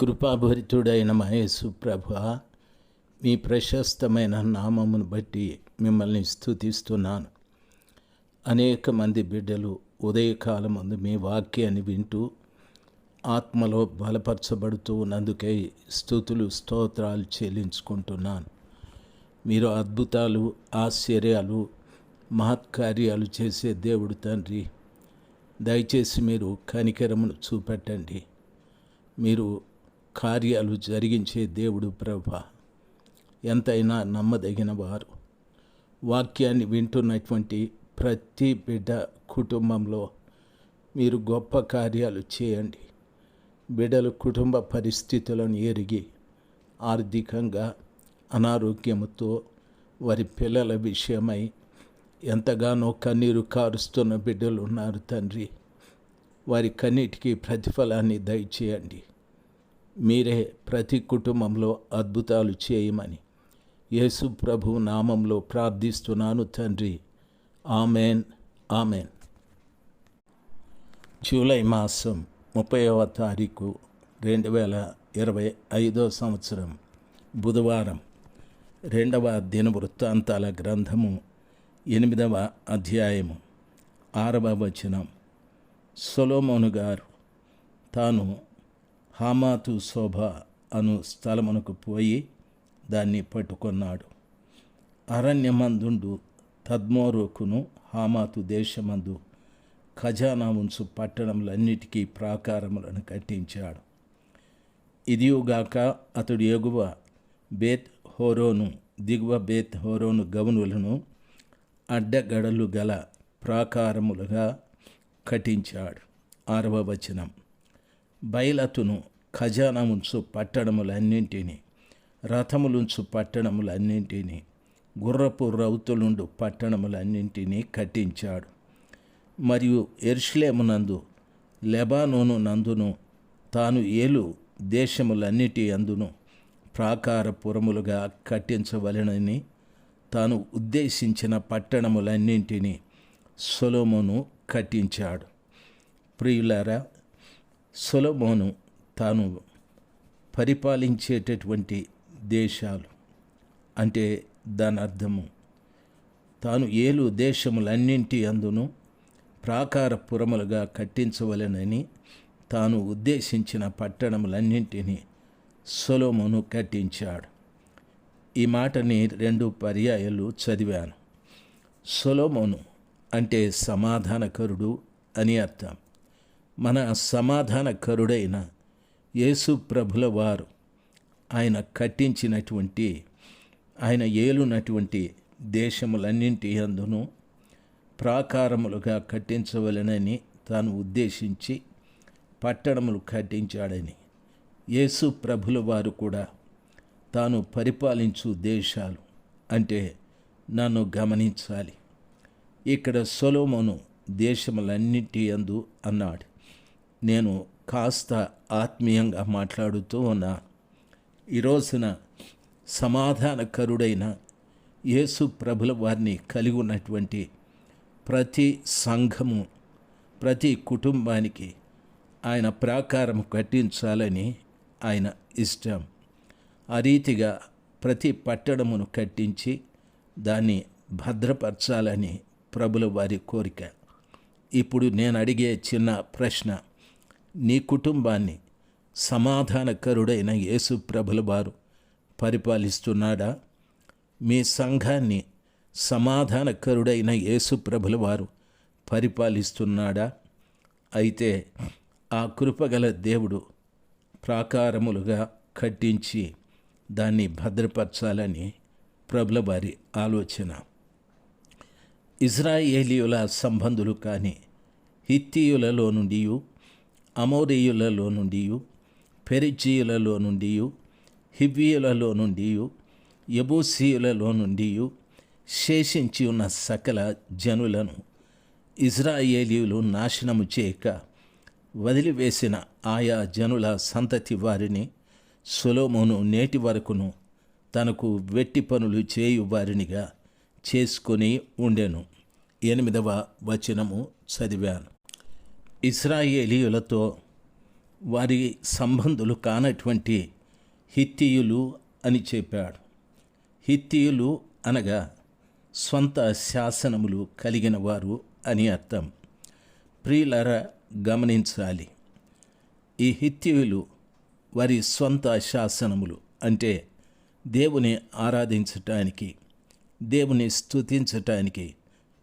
కృపాభరితుడైన మహేసు ప్రభు మీ ప్రశస్తమైన నామమును బట్టి మిమ్మల్ని స్థుతిస్తున్నాను అనేక మంది బిడ్డలు ఉదయకాలమందు మీ వాక్యాన్ని వింటూ ఆత్మలో బలపరచబడుతూ ఉన్నందుకే స్థుతులు స్తోత్రాలు చెల్లించుకుంటున్నాను. మీరు అద్భుతాలు ఆశ్చర్యాలు మహత్కార్యాలు చేసే దేవుడు తండ్రి. దయచేసి మీరు కనికరమును చూపెట్టండి. మీరు కార్యాలు జరిగించే దేవుడు ప్రభ. ఎంతైనా నమ్మదగిన వారు. వాక్యాన్ని వింటున్నటువంటి ప్రతి బిడ్డ కుటుంబంలో మీరు గొప్ప కార్యాలు చేయండి. బిడ్డలు కుటుంబ పరిస్థితులను ఎరిగి ఆర్థికంగా అనారోగ్యముతో వారి పిల్లల విషయమై ఎంతగానో కన్నీరు కారుస్తున్న బిడ్డలు ఉన్నారు తండ్రి. వారి కన్నిటికీ ప్రతిఫలాన్ని దయచేయండి. మీరే ప్రతి కుటుంబంలో అద్భుతాలు చేయమని యేసు ప్రభు నామంలో ప్రార్థిస్తున్నాను తండ్రి. ఆమెన్. ఆమెన్. జూలై మాసం ముప్పైవ తారీఖు రెండు వేల ఇరవై ఐదో సంవత్సరం బుధవారం రెండవ దిన వృత్తాంతాల గ్రంథము ఎనిమిదవ అధ్యాయము ఆరవ వచనం. సొలోమోను గారు తాను హామాతు శోభ అను స్థలమునకు పోయి దాన్ని పట్టుకొన్నాడు. అరణ్యమందుండు తద్మోరోకును హామాతు దేశమందు ఖజానా ఉంచు పట్టణములన్నిటికీ ప్రాకారములను కట్టించాడు. ఇదియుగాక అతడు ఎగువ బేత్ హోరోను దిగువ బేత్ హోరోను గవనులను అడ్డగడలు గల ప్రాకారములుగా కట్టించాడు. ఆరవ వచనం. బయలతును ఖజానముంచు పట్టణములన్నింటినీ రథములుంచు పట్టణములన్నింటినీ గుర్రపు రౌతులుండు పట్టణములన్నింటినీ కట్టించాడు. మరియు ఎర్ష్లేమునందు లెబానోను నందును తాను ఏలు దేశములన్నిటి అందును ప్రాకారపురములుగా కట్టించవలెనని తాను ఉద్దేశించిన పట్టణములన్నింటినీ సొలోమును కట్టించాడు. ప్రియులారా సొలమోను తాను పరిపాలించేటటువంటి దేశాలు. అంటే దాని అర్థము తాను ఏలు దేశములన్నింటి అందును ప్రాకారపురములుగా కట్టించవలెనని తాను ఉద్దేశించిన పట్టణములన్నింటినీ సొలోమును కట్టించాడు. ఈ మాటని రెండు పర్యాయాలు చదివాను. సొలోమోను అంటే సమాధానకరుడు అని అర్థం. మన సమాధానకరుడైన యేసు ప్రభుల వారు ఆయన కట్టించినటువంటి ఆయన ఏలునటువంటి దేశములన్నింటి అందును ప్రాకారములుగా కట్టించవలనని తాను ఉద్దేశించి పట్టణములు కట్టించాడని. యేసు ప్రభుల వారు కూడా తాను పరిపాలించు దేశాలు అంటే నన్ను గమనించాలి. ఇక్కడ సొలోమోను దేశములన్నింటి అందు అన్నాడు. నేను కాస్త ఆత్మీయంగా మాట్లాడుతూ ఉన్నా. ఈ రోజున సమాధానకరుడైన యేసు ప్రభుల వారిని కలిగి ఉన్నటువంటి ప్రతి సంఘము ప్రతి కుటుంబానికి ఆయన ప్రాకారం కట్టించాలని ఆయన ఇష్టం. ఆ రీతిగా ప్రతి పట్టణమును కట్టించి దాన్ని భద్రపరచాలని ప్రభుల వారి కోరిక. ఇప్పుడు నేను అడిగే చిన్న ప్రశ్న నీ కుటుంబాన్ని సమాధానకరుడైన యేసు ప్రభుల వారు పరిపాలిస్తున్నాడా? మీ సంఘాన్ని సమాధానకరుడైన యేసు ప్రభుల వారు పరిపాలిస్తున్నాడా? అయితే ఆ కృపగల దేవుడు ప్రాకారములుగా కట్టించి దాన్ని భద్రపరచాలని ప్రభుల వారి ఆలోచన. ఇజ్రాయేలీయుల సంబంధులు కానీ హిత్తీయులలో నుండి అమోరీయులలో నుండి పెరిచీయులలో నుండి హివ్వీయులలో నుండి యబూసీయులలో నుండి శేషించి ఉన్న సకల జనులను ఇజ్రాయేలీయులు నాశనము చేయక వదిలివేసిన ఆయా జనుల సంతతి వారిని సొలోమోను నేటి వరకును తనకు వెట్టి పనులు చేయు వారినిగా చేసుకొని ఉండెను. ఎనిమిదవ వచనము చదివాను. ఇస్రాయేలీయులతో వారి సంబంధులు కానటువంటి హిత్తియులు అని చెప్పాడు. హిత్తియులు అనగా స్వంత శాసనములు కలిగిన వారు అని అర్థం. ప్రియులర గమనించాలి. ఈ హిత్తియులు వారి స్వంత శాసనములు అంటే దేవుని ఆరాధించటానికి దేవుని స్తుతించటానికి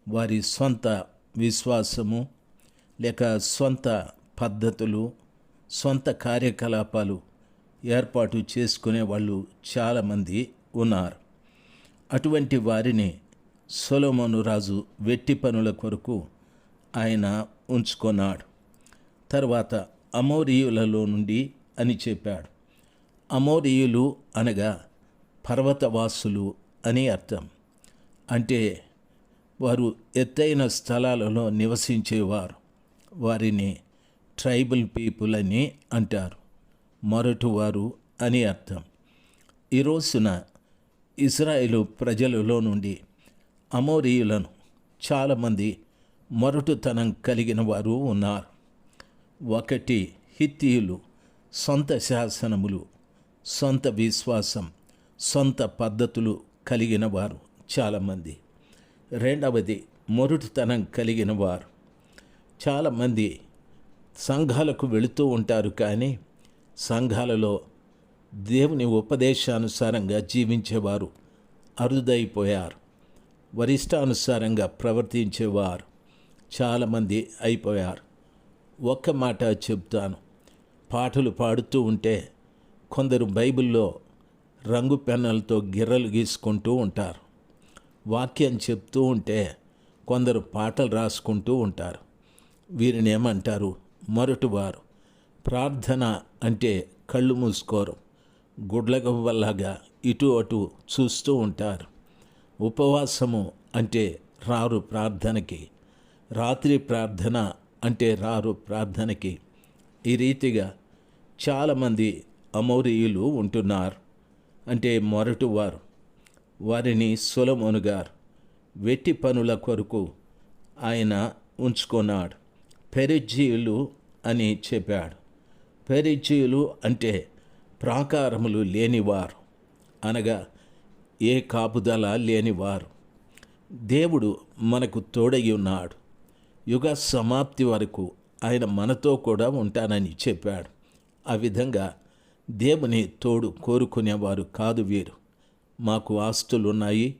వారి సొంత విశ్వాసము లేక సొంత పద్ధతులు సొంత కార్యకలాపాలు ఏర్పాటు చేసుకునే వాళ్ళు చాలామంది ఉన్నారు. అటువంటి వారిని సొలమోను రాజు వెట్టి పనుల కొరకు ఆయన ఉంచుకున్నాడు. తర్వాత అమోరియులలో నుండి అని చెప్పాడు. అమోరియులు అనగా పర్వతవాసులు అని అర్థం. అంటే వారు ఎత్తైన స్థలాలలో నివసించేవారు. వారిని ట్రైబల్ పీపుల్ అని అంటారు. మొరటువారు అని అర్థం. ఈ రోజున ఇజ్రాయేలు ప్రజలలో నుండి అమోరీయులను చాలామంది మొరటుతనం కలిగిన వారు ఉన్నారు. ఒకటి హిత్తీయులు సొంత శాసనములు సొంత విశ్వాసం సొంత పద్ధతులు కలిగిన వారు చాలామంది. రెండవది మొరటుతనం కలిగిన వారు. చాలామంది సంఘాలకు వెళుతూ ఉంటారు కానీ సంఘాలలో దేవుని ఉపదేశానుసారంగా జీవించేవారు అరుదైపోయారు. వరిష్టానుసారంగా ప్రవర్తించేవారు చాలామంది అయిపోయారు. ఒక్క మాట చెప్తాను పాటలు పాడుతూ ఉంటే కొందరు బైబిల్లో రంగు పెన్నులతో గిర్రలు గీసుకుంటూ ఉంటారు. వాక్యం చెప్తూ ఉంటే కొందరు పాటలు రాసుకుంటూ ఉంటారు. వీరినేమంటారు? ఏమంటారు ప్రార్థన అంటే కళ్ళు మూసుకోరు. గుడ్లగవ్వల్లాగా ఇటు అటు చూస్తూ ఉంటారు. ఉపవాసము అంటే రారు ప్రార్థనకి. రాత్రి ప్రార్థన అంటే రారు ప్రార్థనకి. ఈ రీతిగా చాలామంది అమౌరీయులు ఉంటున్నారు. అంటే మొరటువారు వారిని సులమోనుగారు. వెట్టి పనుల కొరకు ఆయన ఉంచుకున్నాడు. పెరిజీయులు అని చెప్పాడు. పెరిజీయులు అంటే ప్రాకారములు లేనివారు. అనగా ఏ కాపుదల లేనివారు. దేవుడు మనకు తోడై ఉన్నాడు. యుగ సమాప్తి వరకు ఆయన మనతో కూడా ఉంటానని చెప్పాడు. ఆ విధంగా దేవుని తోడు కోరుకునేవారు కాదు వీరు. మాకు ఆస్తులున్నాయి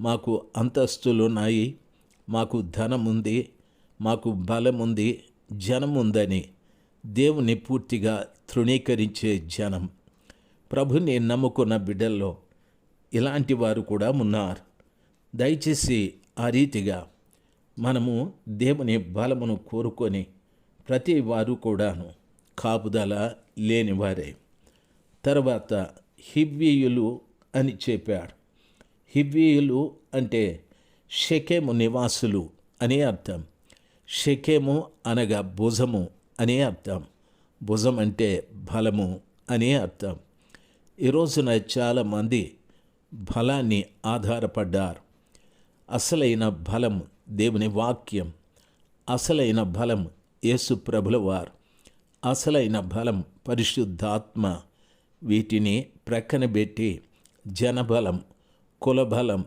మాకు అంతస్తులున్నాయి మాకు ధనముంది మాకు బలముంది జనముందని దేవుని పూర్తిగా తృణీకరించే జనం. ప్రభుని నమ్ముకున్న బిడ్డల్లో ఇలాంటి వారు కూడా ఉన్నారు. దయచేసి ఆ రీతిగా మనము దేవుని బలమును కోరుకొని ప్రతి వారు కూడాను కాపుదల లేనివారే. తర్వాత హివ్వీయులు అని చెప్పాడు. హివ్వీయులు అంటే షెకెము నివాసులు అనే అర్థం. షెకెము అనగా భుజము అనే అర్థం. భుజం అంటే బలము అనే అర్థం. ఈ రోజున చాలామంది బలాన్ని ఆధారపడ్డారు. అసలైన బలం దేవుని వాక్యం. అసలైన బలం యేసు ప్రభుల వారు. అసలైన బలం పరిశుద్ధాత్మ. వీటిని ప్రక్కన పెట్టి జనబలం కులబలం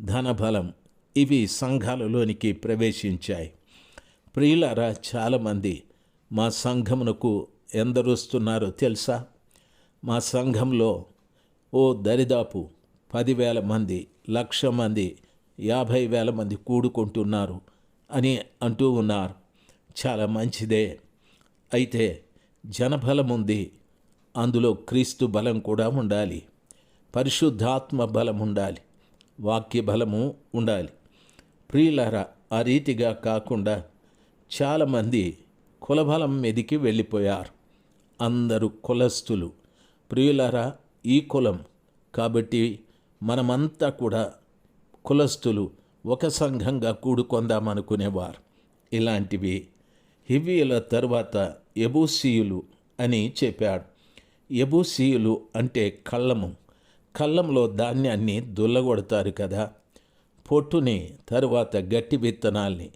ధనబలం ఇవి సంఘాలలోనికి ప్రవేశించాయి. ప్రియులారా చాలామంది మా సంఘమునకు ఎందరొస్తున్నారో తెలుసా? మా సంఘంలో ఓ దరిదాపు పదివేల మంది లక్ష మంది యాభై వేల మంది కూడుకుంటున్నారు అని అంటూ ఉన్నారు. చాలా మంచిదే. అయితే జనబలం ఉంది. అందులో క్రీస్తు బలం కూడా ఉండాలి. పరిశుద్ధాత్మ బలం ఉండాలి. వాక్య బలము ఉండాలి. ప్రియులారా ఆ రీతిగా కాకుండా చాలామంది కులబలం మీదికి వెళ్ళిపోయారు. అందరూ కులస్తులు ప్రియులరా ఈ కులం కాబట్టి మనమంతా కూడా కులస్తులు ఒక సంఘంగా కూడుకొందామనుకునేవారు. ఇలాంటివి హివీయుల తరువాత ఎబూసీయులు అని చెప్పాడు. ఎబూసీయులు అంటే కళ్ళము. కళ్ళంలో ధాన్యాన్ని దుల్లగొడతారు కదా. పొట్టుని తరువాత గట్టి విత్తనాల్ని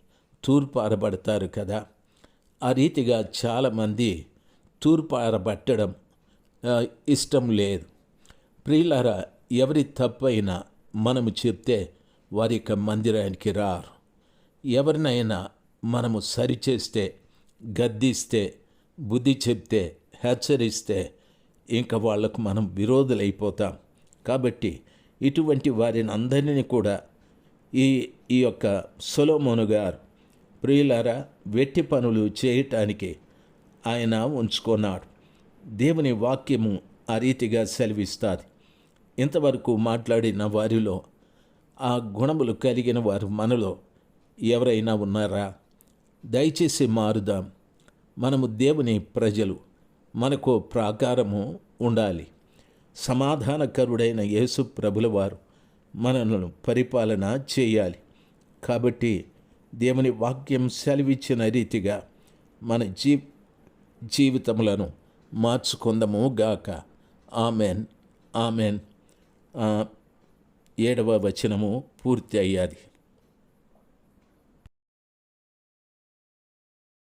తూర్పారబడతారు కదా. ఆ రీతిగా చాలామంది తూర్పారబట్టడం ఇష్టం లేదు. ప్రియులారా ఎవరి తప్పైనా మనము చెప్తే వారి యొక్క మందిరానికి రారు. ఎవరినైనా మనము సరిచేస్తే గద్దిస్తే బుద్ధి చెప్తే హెచ్చరిస్తే ఇంకా వాళ్ళకు మనం విరోధులైపోతాం. కాబట్టి ఇటువంటి వారిని అందరినీ కూడా ఈ ఈ యొక్క సొలోమోను గారు ప్రియులారా వెట్టి పనులు చేయటానికి ఆయన ఉంచుకున్నాడు. దేవుని వాక్యము ఆ రీతిగా సెలవిస్తుంది. ఇంతవరకు మాట్లాడిన వారిలో ఆ గుణములు కలిగిన వారు మనలో ఎవరైనా ఉన్నారా? దయచేసి మారుదాం. మనము దేవుని ప్రజలు. మనకు ప్రాకారము ఉండాలి. సమాధానకరుడైన యేసు ప్రభుల వారు మనలను పరిపాలన చేయాలి. కాబట్టి దేవుని వాక్యం సెలవిచ్చిన రీతిగా మన జీ జీవితములను మార్చుకుందము గాక. ఆమెన్. ఆమెన్. ఏడవ వచనము పూర్తి అయ్యాది.